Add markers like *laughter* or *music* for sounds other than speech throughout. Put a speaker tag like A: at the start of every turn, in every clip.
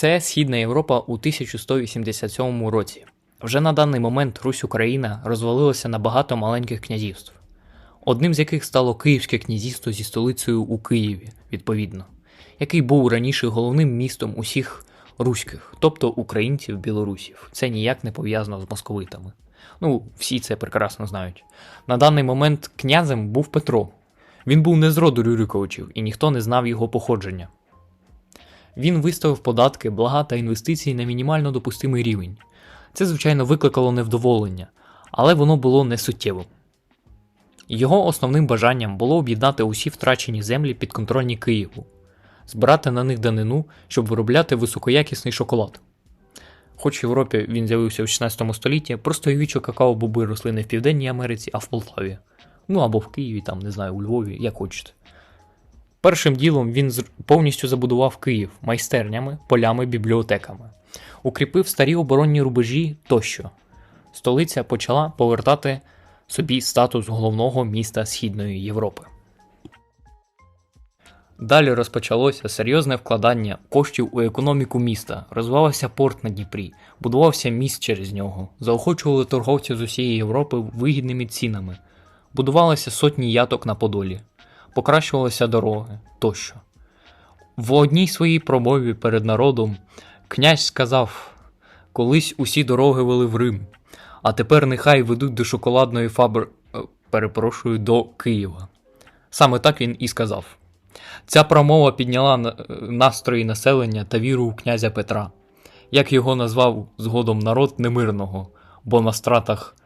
A: Це Східна Європа у 1187 році. Вже на даний момент Русь Україна розвалилася на багато маленьких князівств, одним з яких стало Київське князівство зі столицею у Києві, відповідно, який був раніше головним містом усіх руських, тобто українців білорусів. Це ніяк не пов'язано з московитами. Ну, всі це прекрасно знають. На даний момент князем був Петро. Він був не з роду Рюриковичів, і ніхто не знав його походження. Він виставив податки, блага та інвестиції на мінімально допустимий рівень. Це, звичайно, викликало невдоволення, але воно було не суттєвим. Його основним бажанням було об'єднати усі втрачені землі підконтрольні Києву, збирати на них данину, щоб виробляти високоякісний шоколад. Хоч в Європі він з'явився у 16 столітті, просто вічо какао-боби росли не в Південній Америці, а в Полтаві. Ну або в Києві, там, не знаю, у Львові, як хочете. Першим ділом він повністю забудував Київ майстернями, полями, бібліотеками, укріпив старі оборонні рубежі тощо. Столиця почала повертати собі статус головного міста Східної Європи. Далі розпочалося серйозне вкладання коштів у економіку міста, розвивався порт на Дніпрі, будувався міст через нього, заохочували торговців з усієї Європи вигідними цінами, будувалися сотні яток на Подолі, покращувалися дороги тощо. В одній своїй промові перед народом князь сказав: колись усі дороги вели в Рим, а тепер нехай ведуть до шоколадної фабри... е, перепрошую, до Києва. Саме так він і сказав. Ця промова підняла настрої населення та віру у князя Петра, як його назвав згодом народ немирного, бо на стратах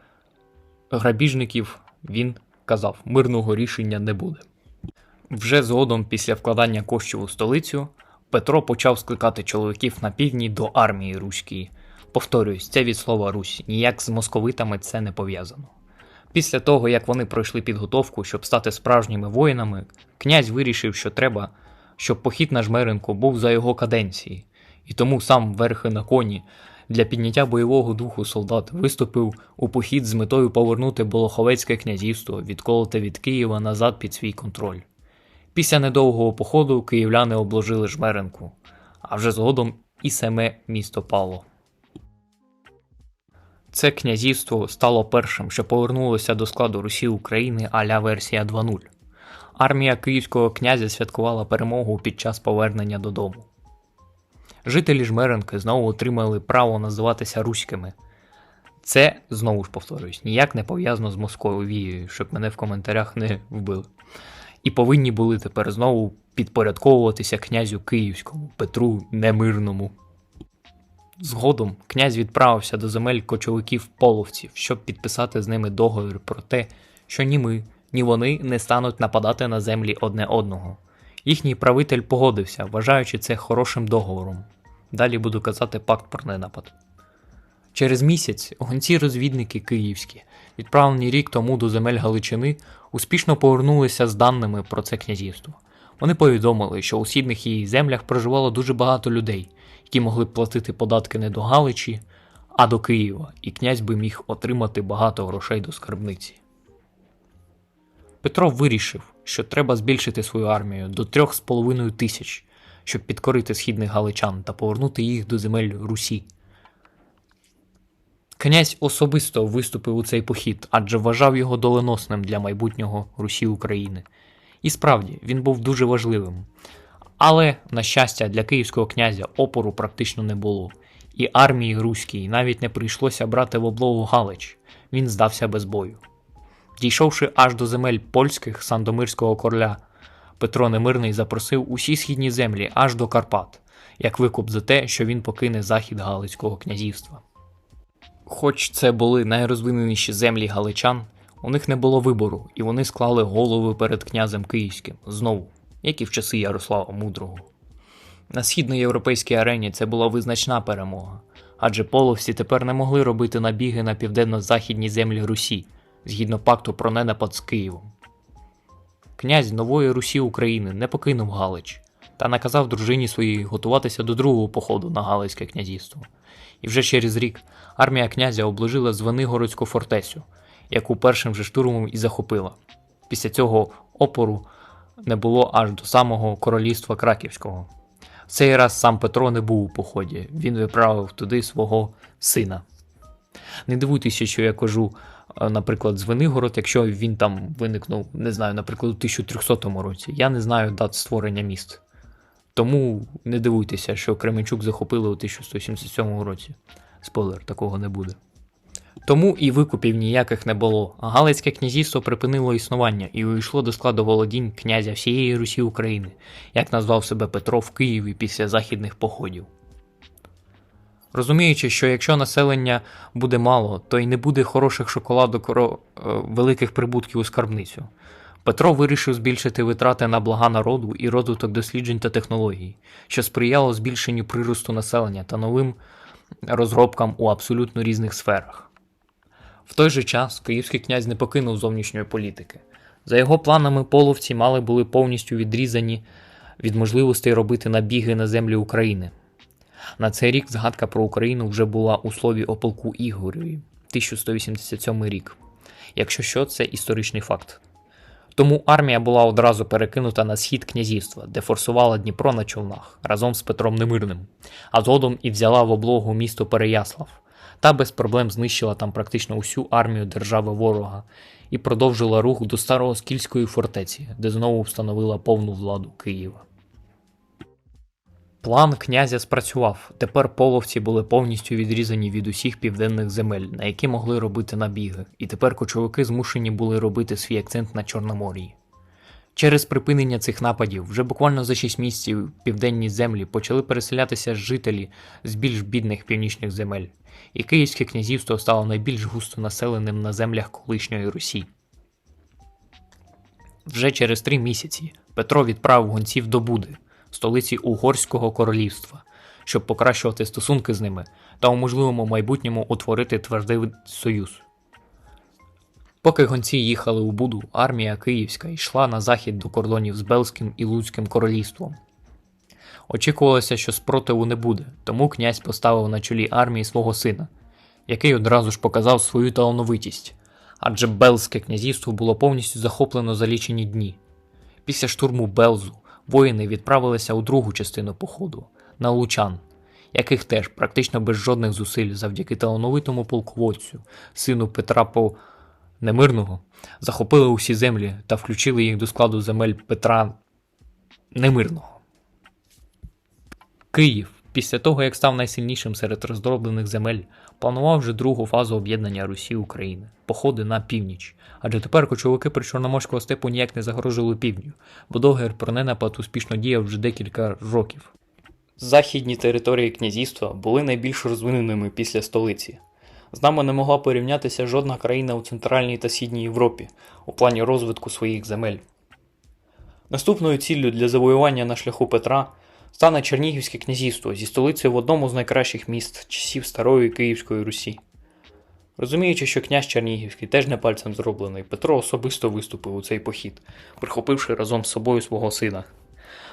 A: грабіжників він казав, мирного рішення не буде. Вже згодом, після вкладання коштів у столицю, Петро почав скликати чоловіків на півдні до армії руської. Повторюсь, це від слова Русь, ніяк з московитами це не пов'язано. Після того, як вони пройшли підготовку, щоб стати справжніми воїнами, князь вирішив, що треба, щоб похід на жмеренку був за його каденції, і тому сам верхи на коні для підняття бойового духу солдат виступив у похід з метою повернути Болоховецьке князівство, відколоте від Києва назад під свій контроль. Після недовгого походу київляни обложили жмеренку, а вже згодом і саме місто пало. Це князівство стало першим, що повернулося до складу Русі України а-ля версія 2.0. Армія київського князя святкувала перемогу під час повернення додому. Жителі Жмеренки знову отримали право називатися руськими. Це, знову ж повторюсь, ніяк не пов'язано з Московією, щоб мене в коментарях не вбили. І повинні були тепер знову підпорядковуватися князю Київському, Петру Немирному. Згодом князь відправився до земель кочовиків половців, щоб підписати з ними договір про те, що ні ми, ні вони не стануть нападати на землі одне одного. Їхній правитель погодився, вважаючи це хорошим договором. Далі буду казати пакт про ненапад. Через місяць гонці-розвідники київські, відправлені рік тому до земель Галичини, успішно повернулися з даними про це князівство. Вони повідомили, що у східних її землях проживало дуже багато людей, які могли б платити податки не до Галичі, а до Києва, і князь би міг отримати багато грошей до скарбниці. Петро вирішив, що треба збільшити свою армію до 3,5 тисяч, щоб підкорити східних галичан та повернути їх до земель Русі. Князь особисто виступив у цей похід, адже вважав його доленосним для майбутнього Русі України. І справді, він був дуже важливим. Але, на щастя, для київського князя опору практично не було, і армії руській навіть не прийшлося брати в облогу Галич, він здався без бою. Дійшовши аж до земель польських Сандомирського короля, Петро Немирний запросив усі східні землі аж до Карпат, як викуп за те, що він покине захід Галицького князівства. Хоч це були найрозвиненіші землі галичан, у них не було вибору, і вони склали голови перед князем Київським знову, як і в часи Ярослава Мудрого. На східноєвропейській арені це була визначна перемога, адже половці тепер не могли робити набіги на південно-західні землі Русі згідно пакту про ненапад з Києвом. Князь нової Русі України не покинув Галич та наказав дружині своїй готуватися до другого походу на Галицьке князівство. І вже через рік армія князя обложила Звенигородську фортецю, яку першим же штурмом і захопила. Після цього опору не було аж до самого королівства Краківського. В цей раз сам Петро не був у поході, він виправив туди свого сина. Не дивуйтеся, що я кажу, е, наприклад, Звенигород, якщо він там виникнув, не знаю, наприклад, у 1300 році. Я не знаю дат створення міст. Тому не дивуйтеся, що Кременчук захопили у 1177 році. Спойлер, такого не буде. Тому і викупів ніяких не було, Галицьке князівство припинило існування і увійшло до складу володінь князя всієї Русі України, як назвав себе Петро в Києві після західних походів. Розуміючи, що якщо населення буде мало, то й не буде хороших шоколадок е, великих прибутків у скарбницю. Петро вирішив збільшити витрати на блага народу і розвиток досліджень та технологій, що сприяло збільшенню приросту населення та новим розробкам у абсолютно різних сферах. В той же час київський князь не покинув зовнішньої політики. За його планами, половці мали були повністю відрізані від можливостей робити набіги на землі України. На цей рік згадка про Україну вже була у слові о полку Ігореві 1187 рік. Якщо що, це історичний факт. Тому армія була одразу перекинута на схід князівства, де форсувала Дніпро на човнах разом з Петром Немирним, а згодом і взяла в облогу місто Переяслав, та без проблем знищила там практично усю армію держави ворога і продовжила рух до старого Скільської фортеці, де знову встановила повну владу Києва. План князя спрацював. Тепер половці були повністю відрізані від усіх південних земель, на які могли робити набіги, і тепер кочовики змушені були робити свій акцент на Чорноморії. Через припинення цих нападів вже буквально за 6 місяців південні землі почали переселятися жителі з більш бідних північних земель, і Київське князівство стало найбільш густонаселеним на землях колишньої Русі. Вже через три місяці Петро відправив гонців до Буди, столиці Угорського королівства, щоб покращувати стосунки з ними та у можливому майбутньому утворити твердий союз. Поки гонці їхали у Буду, армія Київська йшла на захід до кордонів з Белським і Луцьким королівством. Очікувалося, що спротиву не буде, тому князь поставив на чолі армії свого сина, який одразу ж показав свою талановитість, адже Белське князівство було повністю захоплено за лічені дні. Після штурму Белзу воїни відправилися у другу частину походу на Лучан, яких теж практично без жодних зусиль завдяки талановитому полководцю, сину Петра По Немирного, захопили усі землі та включили їх до складу земель Петра Немирного. Київ, після того як став найсильнішим серед роздроблених земель, планував вже другу фазу об'єднання Русі України походи на північ. Адже тепер кочовики причорноморського степу ніяк не загрожували півдню, бо договір про ненапад успішно діяв вже декілька років. Західні території князівства були найбільш розвиненими після столиці. З нами не могла порівнятися жодна країна у Центральній та Східній Європі у плані розвитку своїх земель. Наступною ціллю для завоювання на шляху Петра стане Чернігівське князівство зі столицею в одному з найкращих міст часів Старої Київської Русі. Розуміючи, що князь Чернігівський теж не пальцем зроблений, Петро особисто виступив у цей похід, прихопивши разом з собою свого сина.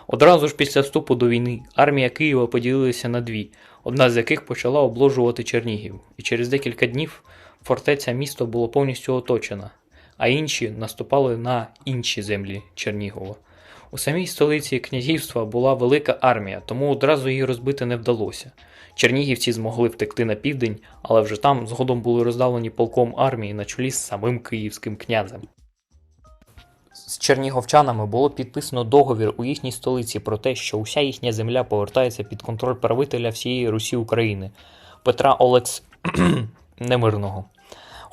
A: Одразу ж після вступу до війни армія Києва поділилася на дві, одна з яких почала обложувати Чернігів, і через декілька днів фортеця місто було повністю оточена, а інші наступали на інші землі Чернігова. У самій столиці князівства була велика армія, тому одразу її розбити не вдалося. Чернігівці змогли втекти на південь, але вже там згодом були роздавлені полком армії на чолі з самим київським князем. З черніговчанами було підписано договір у їхній столиці про те, що уся їхня земля повертається під контроль правителя всієї Русі України Петра Олекс *clears throat* Немирного.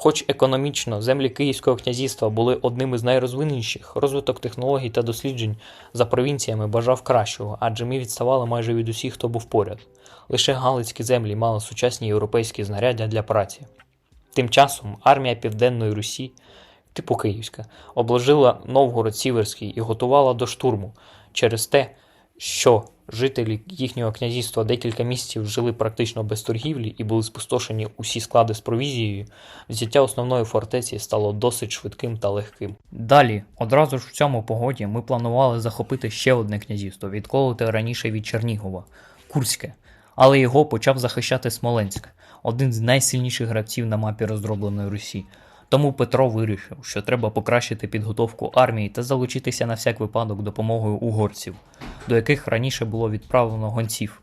A: Хоч економічно землі Київського князівства були одними з найрозвиненіших, розвиток технологій та досліджень за провінціями бажав кращого, адже ми відставали майже від усіх, хто був поряд. Лише галицькі землі мали сучасні європейські знаряддя для праці. Тим часом армія Південної Русі, типу Київська, обложила Новгород Сіверський і готувала до штурму через те, що жителі їхнього князівства декілька місяців жили практично без торгівлі і були спустошені усі склади з провізією, взяття основної фортеці стало досить швидким та легким. Далі, одразу ж в цьому погоді, ми планували захопити ще одне князівство, відколоте раніше від Чернігова Курське, але його почав захищати Смоленськ, один з найсильніших гравців на мапі роздробленої Русі. Тому Петро вирішив, що треба покращити підготовку армії та залучитися на всяк випадок допомогою угорців. до яких раніше було відправлено гонців,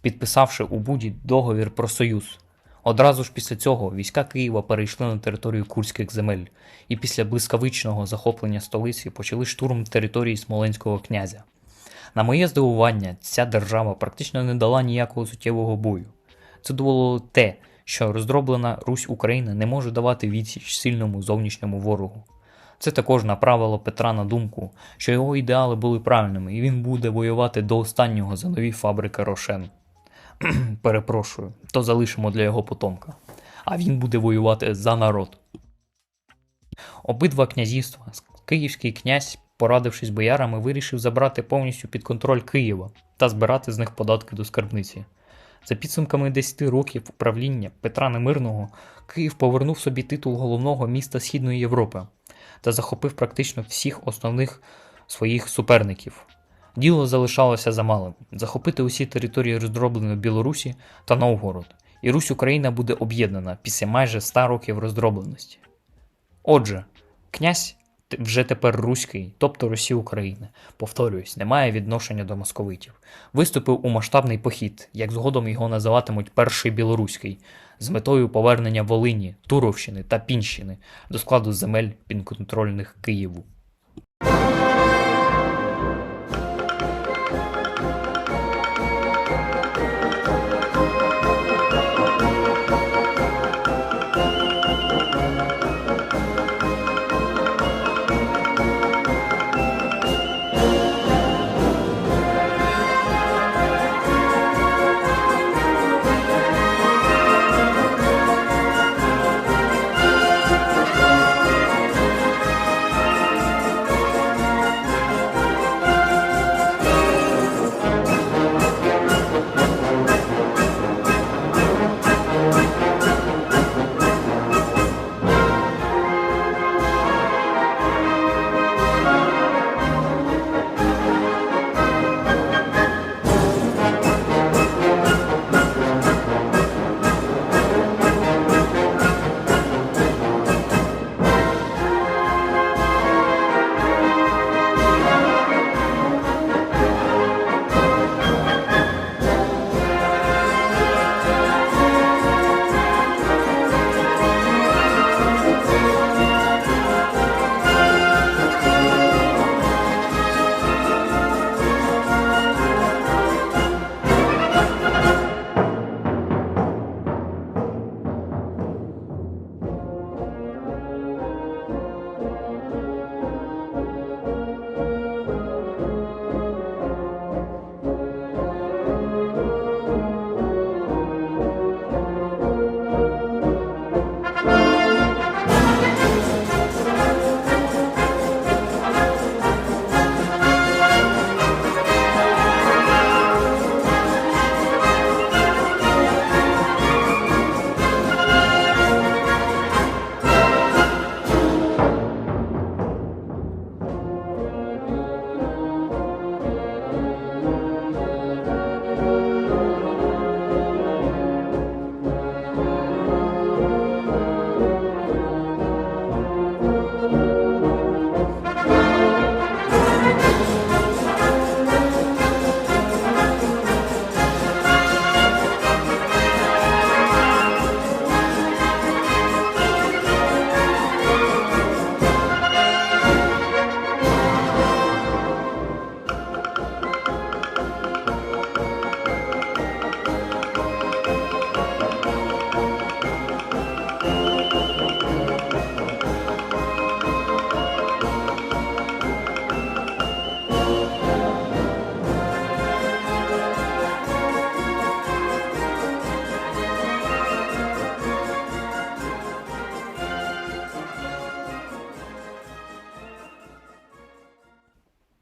A: підписавши у Буді договір про союз. Одразу ж після цього війська Києва перейшли на територію курських земель і після блискавичного захоплення столиці почали штурм території Смоленського князя. На моє здивування, ця держава практично не дала ніякого суттєвого бою. Це довело те, що роздроблена Русь України не може давати відсіч сильному зовнішньому ворогу. Це також направило Петра на думку, що його ідеали були правильними, і він буде воювати до останнього за нові фабрики Рошен. *clears throat* Перепрошую, то залишимо для його потомка. А він буде воювати за народ. Обидва князівства, київський князь, порадившись боярами, вирішив забрати повністю під контроль Києва та збирати з них податки до скарбниці. За підсумками 10 років управління Петра Немирного, Київ повернув собі титул головного міста Східної Європи та захопив практично всіх основних своїх суперників. Діло залишалося за малим захопити усі території роздробленої Білорусі та Новгород, і Русь Україна буде об'єднана після майже ста років роздробленості. Отже, князь вже тепер руський, тобто Росія України, повторююсь, немає відношення до московитів. Виступив у масштабний похід, як згодом його називатимуть Перший Білоруський, з метою повернення Волині, Туровщини та Пінщини до складу земель підконтрольних Києву.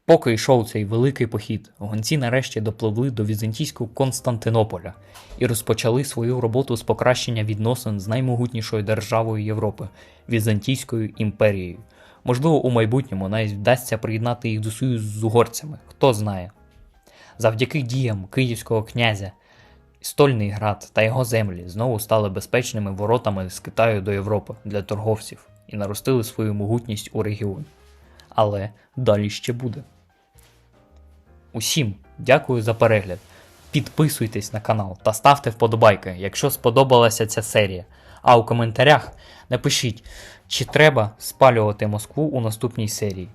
A: Поки йшов цей великий похід, гонці нарешті допливли до візантійського Константинополя і розпочали свою роботу з покращення відносин з наймогутнішою державою Європи Візантійською імперією. Можливо, у майбутньому навіть вдасться приєднати їх до союзу з угорцями, хто знає. Завдяки діям київського князя Стольний град та його землі знову стали безпечними воротами з Китаю до Європи для торговців і наростили свою могутність у регіоні. Але далі ще буде. Усім дякую за перегляд. Підписуйтесь на канал та ставте вподобайки, якщо сподобалася ця серія. А у коментарях напишіть, чи треба спалювати Москву у наступній серії.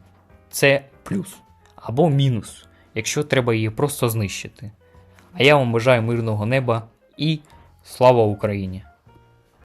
A: Це плюс або мінус, якщо треба її просто знищити. А я вам бажаю мирного неба і слава Україні!